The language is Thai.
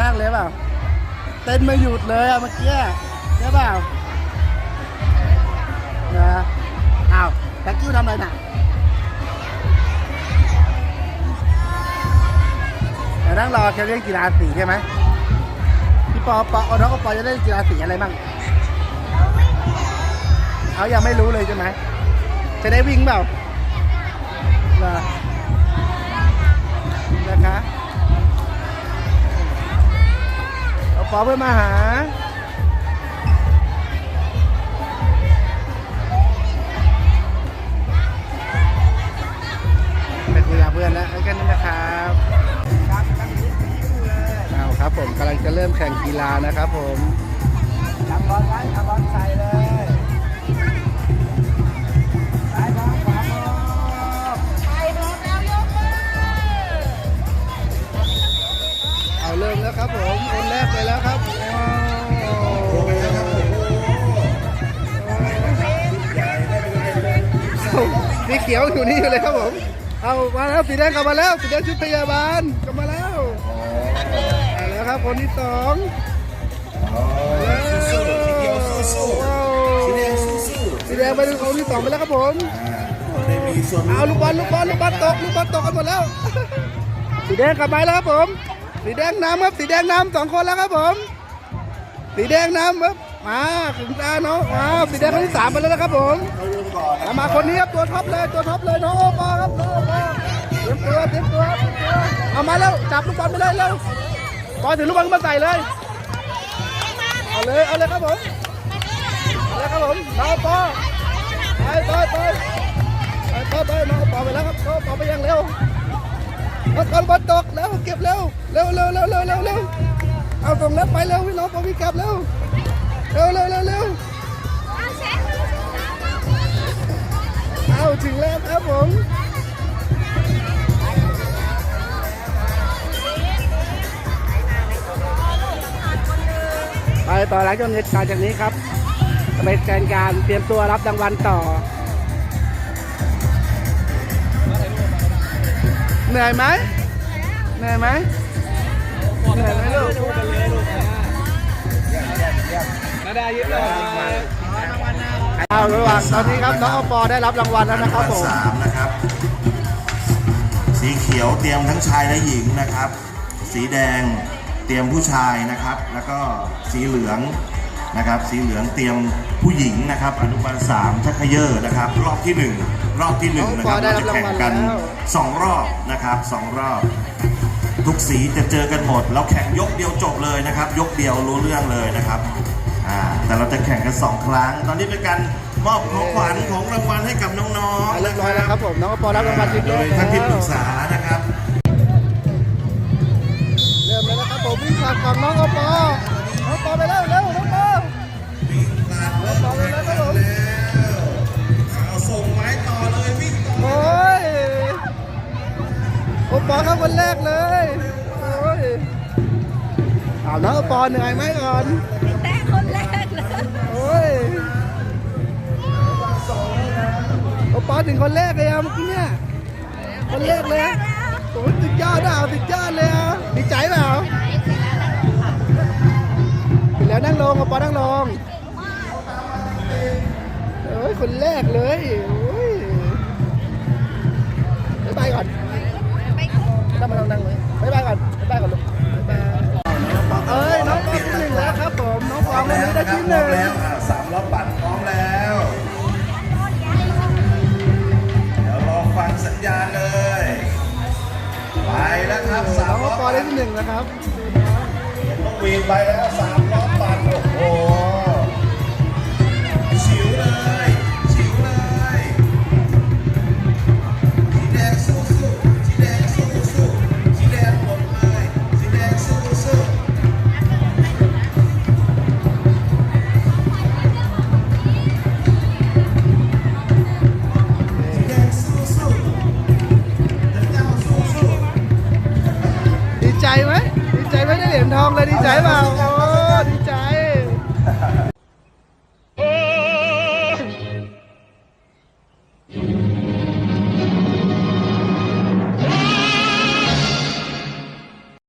มากเลยเปล่า เต้นไม่หยุดเลยอะเมื่อกี้ใช่เปล่านะอ้าวแท็กกิ้วทำอะไรน่ะเดี๋ยวนั่งรอแค่เล่นกีฬาสีใช่ไหมพี่ปอปอเอาน้องปอจะเล่นกีฬาสีอะไรบ้างเขายังไม่รู้เลยใช่ไหมจะได้วิ่งเปล่า อาปอเพื่อนมาหา ไปคุยกับเพื่อนแล้วแล้วกันนะครับเอาครับผมกำลังจะเริ่มแข่งกีฬานะครับผมทำบอลไว้ทำบอลใส่เลย ครับผมคนแรกไปแล้วครับโอ้สีเขียวอยู่นี่อยู่เลยครับผม เอามาแล้วสีแดงกลับมาแล้วสีแดงชุดพยาบาลกลับมาแล้วมาแล้วครับคนที่สองสู้ๆสีเขียวสู้ว้าวๆสีแดงสู้สีแดงไปเป็นคนที่สองไปแล้วครับผมๆอ่าได้มีส่วนเอาลูกบอลลูกบอลลูกบอลตกลูกบอลตกกันหมดแล้วสีแดงกลับมาแล้วครับผม สีแดงนำครับสีแดงนำสองคนแล้วครับผม สีแดงนำครับมาถึงตาเน้องว้าสีแดงคนที่สามไปแล้วนะครับผมเขาเริ่มก่อามาคนนี้ครับตัวท็อปเลยตัวท็อปเลยน้องโอปอครับน้องโอปอเตรียมตัวเตรียมตัวเอามาแล้วจับลูกบอลไปเลยเร็วปอถือลูกบอลมาใส่เลยเอาเลยเอาเลยครับผมเอาเลยครับผมน้องโอปอไปไปไปไปไปไปน้องโอปอไปแล้วครับน้องโอปอไปยังเร็ว เอาบอลบอลตกแล้วเก็บเร็วเร็วเร็วเร็วเร็วเร็วเร็วเอาส่งแล้วไปเร็วพี่น้องปอพี่กลับเร็วเร็วเร็วเร็วเร็วเอาถึงแล้วครับผมไปต่อหลังจากนี้การจากนี้ครับจะเป็นการเตรียมตัวรับรางวัลต่อ เหนื่อยไหมเหนื่อยไหมเหนื่อยไหมลูกนาดายิ้มเลยเอาระหว่างตอนนี้ครับน้องอปอได้รับรางวัลแล้วนะครับผมสามนะครับ สีเขียวเตรียมทั้งชายและหญิงนะครับ สีแดงเตรียมผู้ชายนะครับ แล้วก็สีเหลือง นะครับ สีเหลืองเตรียมผู้หญิงนะครับอนุบาลสามชักเขยอนะครับ รอบที่หนึ่งรอบที่หนึ่งนะครับน้องปอได้เรารับจะแข่งกันรางวัลแล้วสองรอบนะครับสองรอบ ทุกสีจะเจอกันหมด เราแข่งยกเดียวจบเลยนะครับ ยกเดียวรู้เรื่องเลยนะครับอ่าแต่เราจะแข่งกันสองครั้ง ตอนนี้เป็นการมอบของขวัญของรางวัลให้กับน้องๆเรียบร้อยแล้วครับผมน้องอปอรับรางวัลจริงโดด้วยยท่านที่ปรึกษานะครับเริ่มแล้วนะครับผมวิ่งผ่านฝั่งน้องอปอน้องอปอไปแล้ว ปอครับคนแรกเลยโอ้ยเอาน้องอปอเหนื่อยไหมก่อนแต่คนแรกเลยโอ้ยโอปอถึงคนแรกเลยอะเมื่อกี้เนี่ยคนแรกเลยอะโอ้ยสุดยอดอะสุดยอดเลยอะดีใจเปล่าถึงแล้วนั่งลงโอปอนั่งลงโอ้ยคนแรกเลยโอ้ ญญาณเลย ไปแล้วครับสาน้มองรอบปอปั่ได้นที่หนึ่งนะครับต้องวีนไปแล้วสาสู้